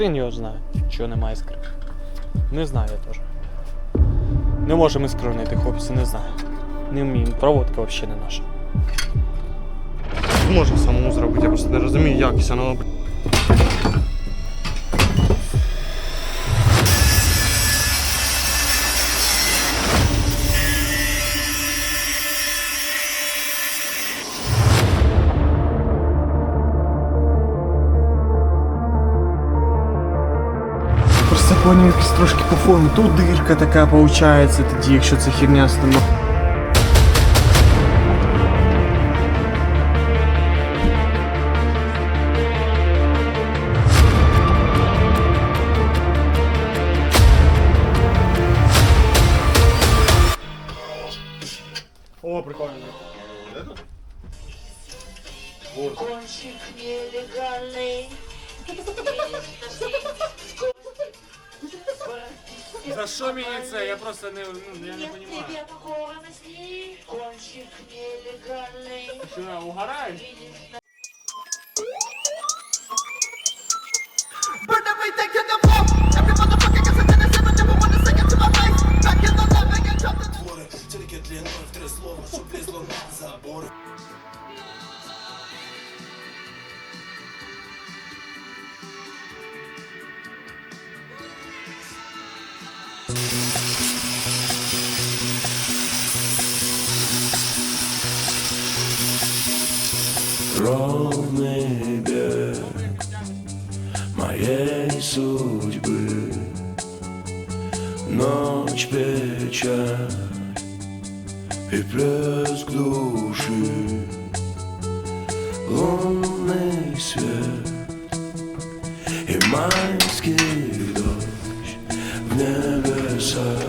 хрен його знає, чого немає іскри. Не знаю я теж. Не можемо іскру хлопці, не знаю. Не вміємо, проводка взагалі не наша. Можна самому зробити, я просто не розумію, як але. воно. Трошки по фону, Тут дирка така виходить, тоді, якщо це херня стоїть. Просто не, ну, я не Нет тебе покорности. Кончик нелегальный. Що, угораєш? ровный берег моей судьбы. Ночь печаль и плеск души, лунный свет и майский дождь в небесах.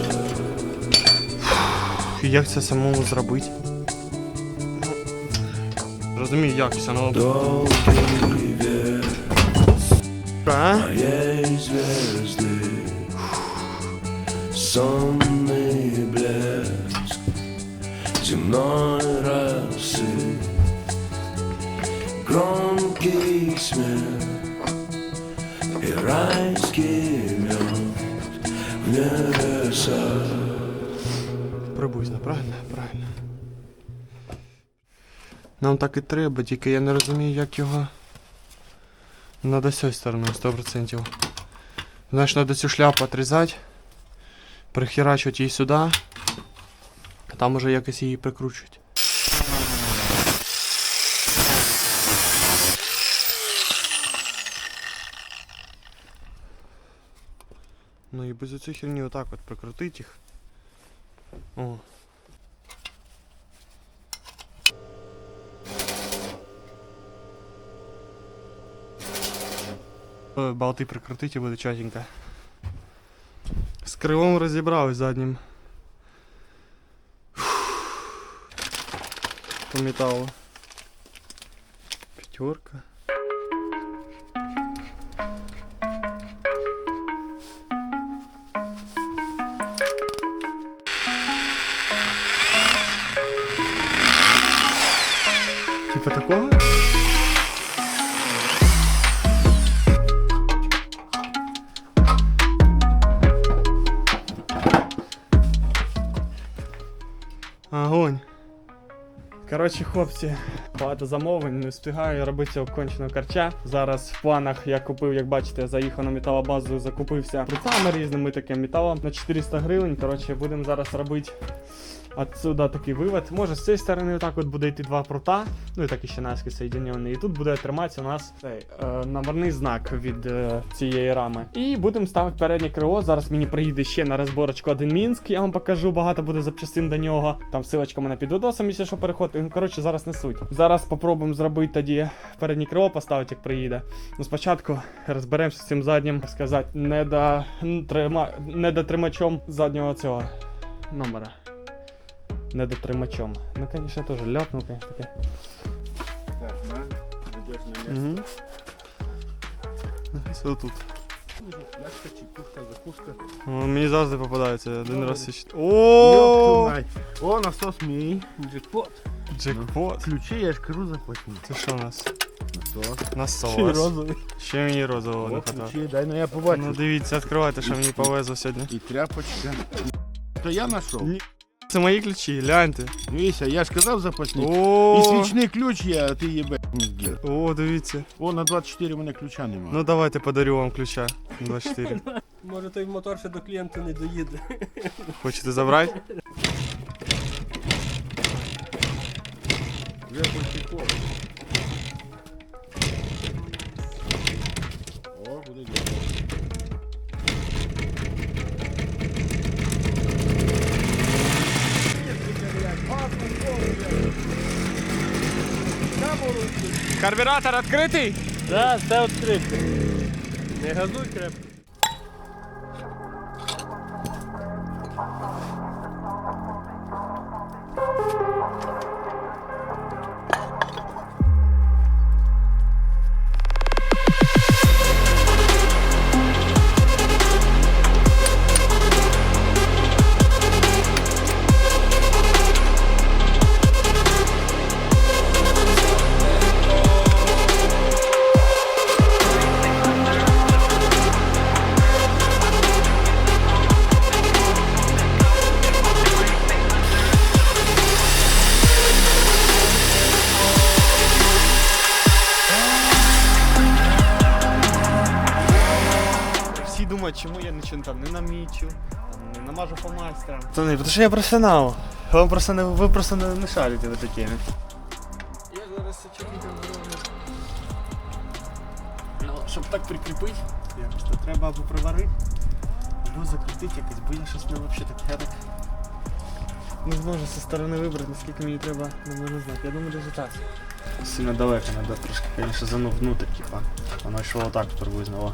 Як це самому зробити? Розумію, як це, ну. Долгий век А? моей звезды Сонный блеск земной росы Громкий смех и райский мед в небесах Приблизно, правильно? Правильно. Нам так і треба, тільки я не розумію, як його. Надо з цієї сторони, 100%. Знаєш, надо цю шляпу отрізати, прихерачувати її сюди, а там уже якось її прикручувати. Ну і без оцю херні отак от прикрутить їх. О. Болти прикрутить і буде чатенько. З крилом розібрались заднім. По металу. Пятерка. Типа такого? Коротше, хлопці, багато замовлень, не встигаю робити цього карча. Зараз в планах я купив, як бачите, заїхав на металобазу, закупився прицами різними таким металом на 400 гривень. Коротше, будемо зараз робити отсюда такий вивод. Може з цієї сторони отак от буде йти два прута, ну і так ще наскільки соєдинені. І тут буде триматися у нас цей е, номерний знак від е, цієї рами. І будемо ставити переднє крило. Зараз мені приїде ще на розборочку один Мінськ. Я вам покажу, багато буде запчастин до нього. Там силочка мене під відосом, якщо що переходить. Ну, коротше, зараз не суть. Зараз попробуємо зробити тоді переднє крило, поставити, як приїде. Ну, спочатку розберемося з цим заднім, так сказати, недотрима... недотримачом заднього цього номера недотримачом. Ну, конечно, тоже ляпнул, конечно, таке. Так, на, ведешь на место. Угу. Все тут. Ляшка, чекушка, закуска. О, мені завжди попадається один раз і ще. Ёб О, мать. О, насос мій. Джекпот. Джекпот. Ключі, я ж кажу, заплатив. Це що у нас? Насос. Насос. розовий. Ще мені розового не О, хватає. ключі, дай, ну я побачу. Ну дивіться, відкривайте, що мені повезло сьогодні. І тряпочка. То я знайшов. Ні. Це мої ключі, гляньте. Дивися, я ж казав запасний. І О, свічний ключ є, а ти їбе. О, дивіться. О, на 24 у мене ключа немає. Ну давайте подарю вам ключа. 24. Може той мотор ще до клієнта не доїде. Хочете забрати? Вже потекло. О, буде діло. Карбюратор відкритий? Так, все відкрите. Не газуй крепко. Чому там не намічу, там, не намажу по майстрам. Та не, тому що я професіонал. Вам просто не, ви просто не, не шарите ви такі. Я зараз чекаю Ну, щоб так прикріпити, якось то треба або приварити, або закрутити якось, бо я щось не взагалі так. Я так не зможу зі сторони вибрати, наскільки мені треба, не можу знати. Я думаю, даже так. Сильно далеко треба трошки, звісно, занув внутрь, типа. Воно йшло отак приблизно. О.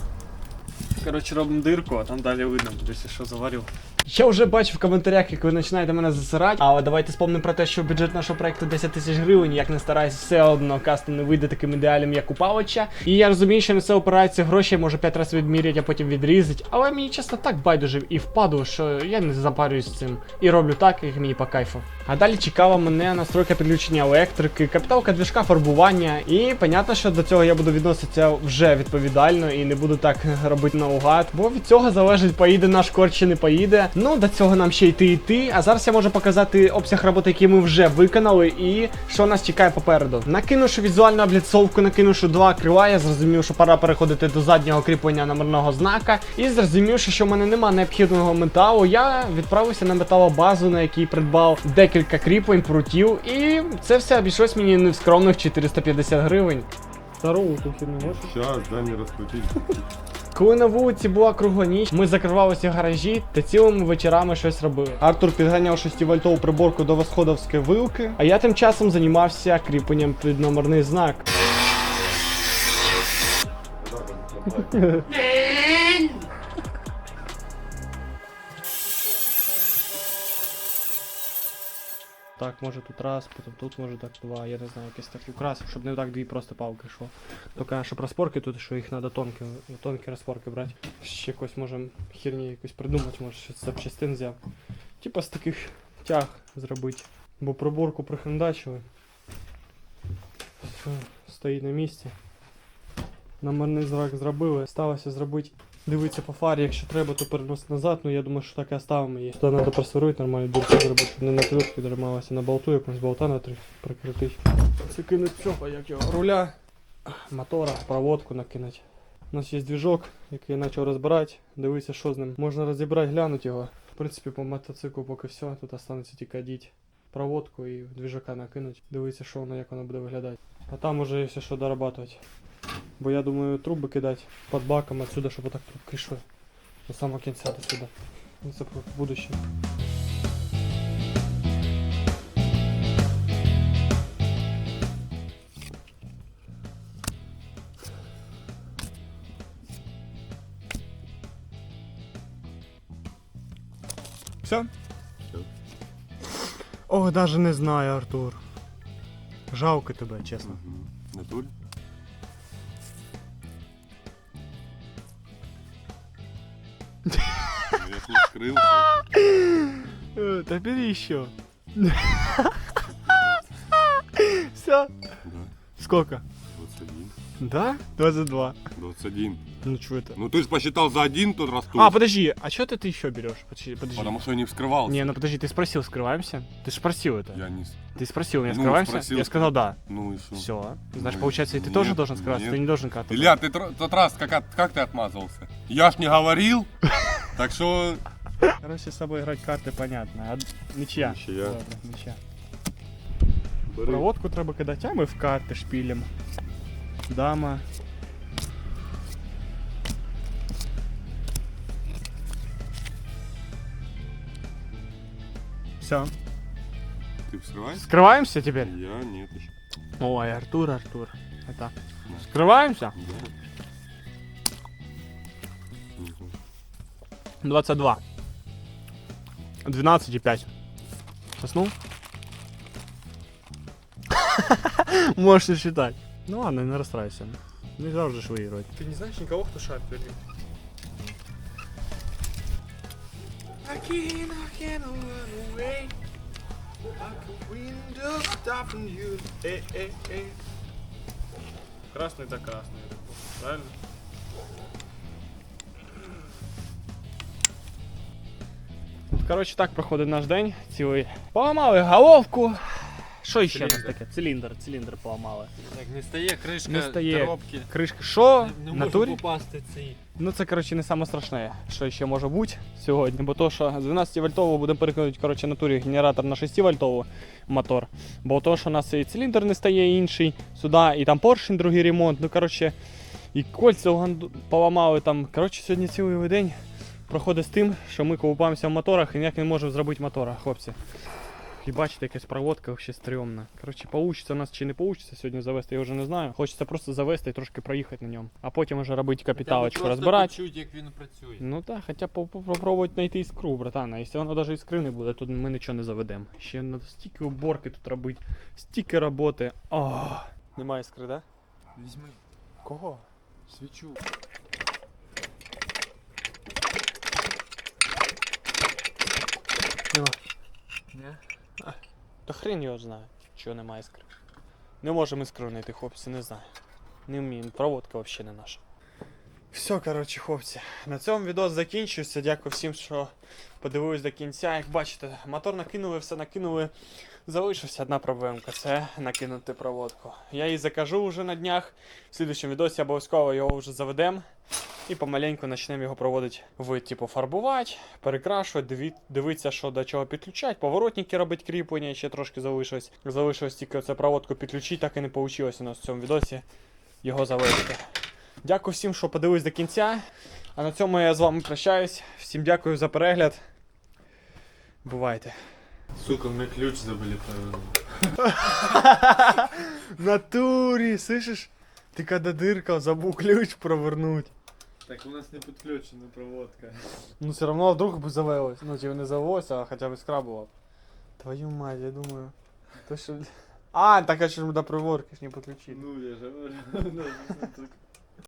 Коротше, робимо дирку, а там далі видно, буде, що заварив. Я вже бачу в коментарях, як ви починаєте мене засирати. Але давайте спомнимо про те, що бюджет нашого проекту 10 тисяч гривень. Як не стараюсь, все одно кастом не вийде таким ідеалем, як у Павича. І я розумію, що на це опирається гроші, я можу 5 разів відміряти, а потім відрізати. Але мені чесно так байдуже і впаду, що я не запарююсь з цим. І роблю так, як мені по кайфу. А далі чекала мене настройка підключення електрики, капіталка движка фарбування. І понятно, що до цього я буду відноситися вже відповідально і не буду так робити наугад. Бо від цього залежить, поїде наш корч чи не поїде. Ну, до цього нам ще йти йти. А зараз я можу показати обсяг роботи, який ми вже виконали, і що нас чекає попереду. Накинувши візуальну обліцовку, накинувши два крила, я зрозумів, що пора переходити до заднього кріплення номерного знака. І зрозумівши, що в мене немає необхідного металу, я відправився на металобазу, на якій придбав декілька кріплень, прутів, і це все обійшлось мені не в скромних 450 гривень. Здорово, тут не можеш? Зараз, дай мені розкрутити. Коли на вулиці була кругла ніч, ми закривалися в гаражі та цілими вечорами щось робили. Артур підганяв 6-вольтову приборку до восходовської вилки, а я тим часом займався кріпленням під номерний знак. Так, може тут раз, потім тут може так два, я не знаю, якийсь такий украс, щоб не так дві просто палки йшло. Тільки що розпорки тут, що їх треба тонкі, тонкі розпорки брати. Ще якось можемо херні якось придумати, може щось з запчастин взяв. Типа з таких тяг зробити. Бо проборку прихендачили. Все, стоїть на місці. Номерний знак зробили. Сталося зробити. Дивитися по фарі, якщо треба, то переносити назад, ну я думаю, що так і оставимо її. Туди треба просверлити нормально дурку зробити, щоб не на клюшки трималася на болту, якомусь болта на три прикрутити. Це кинуть цього, як його, руля, мотора, проводку накинуть. У нас є двіжок, який я почав розбирати. Дивися, що з ним. Можна розібрати, глянути його. В принципі, по мотоциклу поки все. Тут останеться тільки одіть проводку і двіжака накинуть. Дивися, що воно, як воно буде виглядати. А там уже все що дорабатувати. Бо я думаю, труби кидати під баком отсюда, щоб отак трубки йшли. До самого кінця до сюди. Ну, Це про будущее. Все? Ох, даже не знаю, Артур. Жалко тебе, чесно. Натуль? Я скрылся. Э, Да бери еще. Все? Да, Сколько? 21. Да? 22. 21. Ну что это? Ну ты же посчитал за один тот растущий. А, подожди, а что ты еще берешь? Подожди, подожди. Потому что я не вскрывался. Не, ну подожди, ты спросил, скрываемся? Ты же спросил это. Я не... Ты спросил меня, Ну, скрываемся? спросил. Я сказал да. Ну и что? Все. Значит, Ну, получается, и ты нет, тоже должен скрываться, нет. ты не должен как-то. Илья, ты тот раз как, как ты отмазывался? Я ж не говорил. Так что... Короче, с собой играть карты понятно. А ничья. Нічия. Добре, нічия. Проводку треба кидати, а ми в карти шпілем. Дама. Все. Ты вскрываешь? Скрываемся теперь? Я нет еще. Ой, Артур, Артур. Это. Скрываемся? Да. Мгм. 22. 12 и 5. Соснул? Можешь не считать. Ну ладно, не расстраивайся. Не завжди ж виграти. Ти не знаєш нікого, хто шар перед Красный да красный. Правильно? Коротше, так проходить наш день цілий. Поламали головку. Що ще у нас таке? Циліндр, циліндр поламали. Так, не стає кришка Не стає. коробки. Кришка. Що? Не може натурі? попасти цей. Ну це коротше не саме страшне, що ще може бути сьогодні, бо то, що з 12 вольтового будемо перекинути коротше, на турі генератор на 6 вольтовий мотор. Бо то, що у нас і циліндр не стає інший сюди, і там поршень другий ремонт. Ну коротше, і кольця поламали там. Коротше, сьогодні цілий день проходить з тим, що ми колупаємося в моторах і ніяк не можемо зробити мотора, хлопці. І бачите, якась проводка взагалі стрьомна. Коротше, получиться у нас чи не получиться сьогодні завести, я вже не знаю. Хочеться просто завести і трошки проїхати на ньому. А потім вже робити капіталочку, розбирати. Чуть, як він працює. Ну так, хоча б попробувати знайти іскру, братан. А якщо воно навіть іскри не буде, то ми нічого не заведемо. Ще надо стільки уборки тут робити, стільки роботи. О, Немає іскри, да? Візьми Кого? свічу. Нема. Не? Та хрен його знає, чого немає іскри. Не можемо іскру знайти, хлопці, не знаю. Не вміємо, проводка взагалі не наша. Все, коротше, хлопці, на цьому відео закінчується. Дякую всім, що подивились до кінця. Як бачите, мотор накинули, все накинули. Залишилася одна проблемка це накинути проводку. Я її закажу вже на днях. В слідчому відосі обов'язково його вже заведемо. І помаленьку почнемо його проводити в типу фарбувати, перекрашувати, диві... дивитися, що до чого підключати, поворотники робити кріплення, ще трошки залишилось. Залишилось тільки оце проводку підключити, так і не вийшло у нас в цьому відосі його завести. Дякую всім, що подивились до кінця. А на цьому я з вами прощаюсь. Всім дякую за перегляд. Бувайте. Сука, ми ключ забули повернути. Натурі, слышиш? Ти коли диркав, забув ключ провернуть. Так у нас не підключена проводка. Ну все равно вдруг бы завелось. Ну типа не завелось, а хотя бы искра была. Твою мать, я думаю. То что... А, так а что ж мы до приворки ж не подключили. Ну, я же говорю.